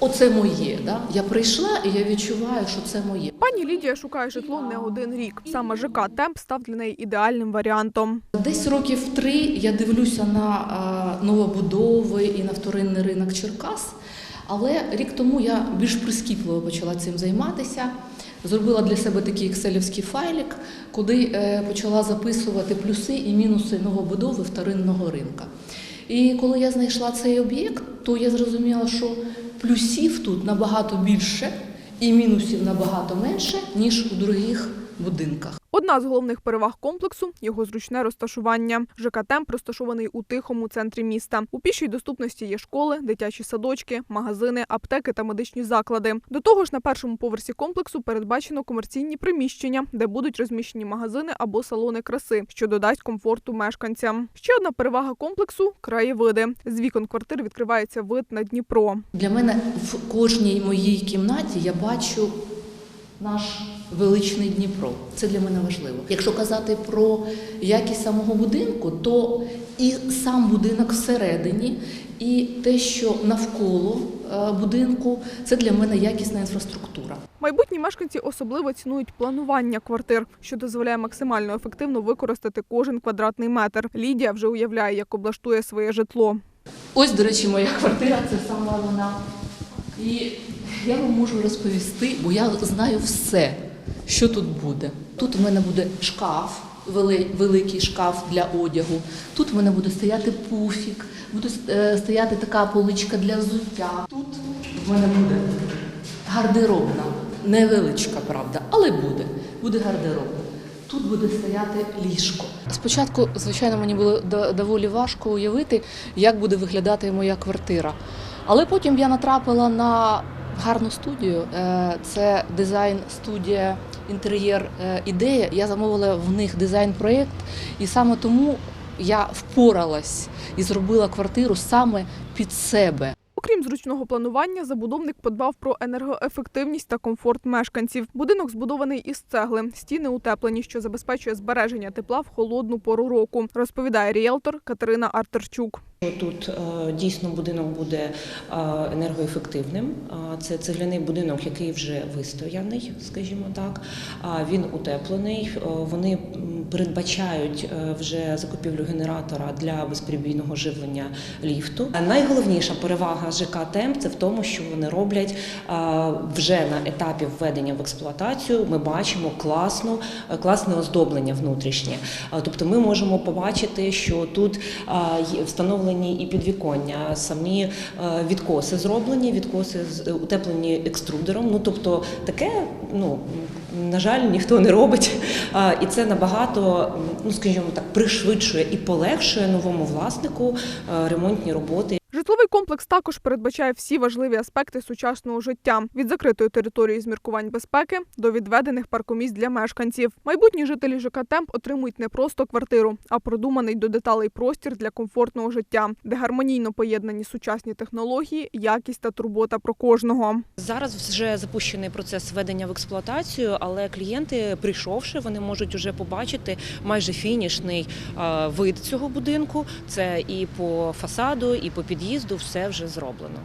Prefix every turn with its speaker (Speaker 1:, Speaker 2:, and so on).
Speaker 1: Оце моє. Да? Я прийшла і я відчуваю, що це моє.
Speaker 2: Пані Лідія шукає житло не один рік. Саме ЖК Темп став для неї ідеальним варіантом.
Speaker 1: Десь років три я дивлюся на новобудови і на вторинний ринок Черкас. Але рік тому я більш прискіпливо почала цим займатися. Зробила для себе такий екселівський файлик, куди е, почала записувати плюси і мінуси новобудови вторинного ринка. І коли я знайшла цей об'єкт, то я зрозуміла, що плюсів тут набагато більше і мінусів набагато менше, ніж у других будинках.
Speaker 2: Одна з головних переваг комплексу його зручне розташування. ЖК Темп розташований у тихому центрі міста. У пішій доступності є школи, дитячі садочки, магазини, аптеки та медичні заклади. До того ж, на першому поверсі комплексу передбачено комерційні приміщення, де будуть розміщені магазини або салони краси, що додасть комфорту мешканцям. Ще одна перевага комплексу краєвиди. З вікон квартир відкривається вид на Дніпро.
Speaker 1: Для мене в кожній моїй кімнаті я бачу наш величний Дніпро. Це для мене важливо. Якщо казати про якість самого будинку, то і сам будинок всередині, і те, що навколо е, будинку, це для мене якісна інфраструктура.
Speaker 2: Майбутні мешканці особливо цінують планування квартир, що дозволяє максимально ефективно використати кожен квадратний метр. Лідія вже уявляє, як облаштує своє житло.
Speaker 1: Ось, до речі, моя квартира це сама вона. І я вам можу розповісти, бо я знаю все, що тут буде. Тут в мене буде шкаф, великий шкаф для одягу. Тут в мене буде стояти пуфік, буде е, стояти така поличка для взуття. Тут в мене буде гардеробна, невеличка, правда, але буде. Буде гардеробна. Тут буде стояти ліжко. Спочатку, звичайно, мені було до- доволі важко уявити, як буде виглядати моя квартира. Але потім я натрапила на гарну студію. Е, Це дизайн-студія інтер'єр е, ідея. Я замовила в них дизайн-проєкт, і саме тому я впоралась і зробила квартиру саме під себе.
Speaker 2: Окрім зручного планування, забудовник подбав про енергоефективність та комфорт мешканців. Будинок збудований із цегли, стіни утеплені, що забезпечує збереження тепла в холодну пору року, розповідає ріелтор Катерина Артерчук.
Speaker 3: Тут е, дійсно будинок буде е, енергоефективним. Е, Це цегляний будинок, який вже вистояний, скажімо так. Він утеплений. Вони передбачають е, вже закупівлю генератора для безперебійного живлення ліфту. Найголовніша перевага ЖК Темп це в тому, що вони роблять вже на етапі введення в експлуатацію. Ми бачимо класну, е, класне оздоблення внутрішнє. Тобто ми можемо побачити, що тут встановлені і підвіконня, самі е, відкоси зроблені, відкоси утеплені екструдером. Ну тобто таке, ну на жаль, ніхто не робить. І це набагато, ну скажімо так, пришвидшує і полегшує новому власнику ремонтні роботи.
Speaker 2: Комплекс також передбачає всі важливі аспекти сучасного життя від закритої території з міркувань безпеки до відведених паркомісць для мешканців. Майбутні жителі ЖК Темп отримують не просто квартиру, а продуманий до деталей простір для комфортного життя, де гармонійно поєднані сучасні технології, якість та турбота про кожного.
Speaker 3: Зараз вже запущений процес введення в експлуатацію, але клієнти, прийшовши, вони можуть вже побачити майже фінішний вид цього будинку. Це і по фасаду, і по під'їзду все вже зроблено.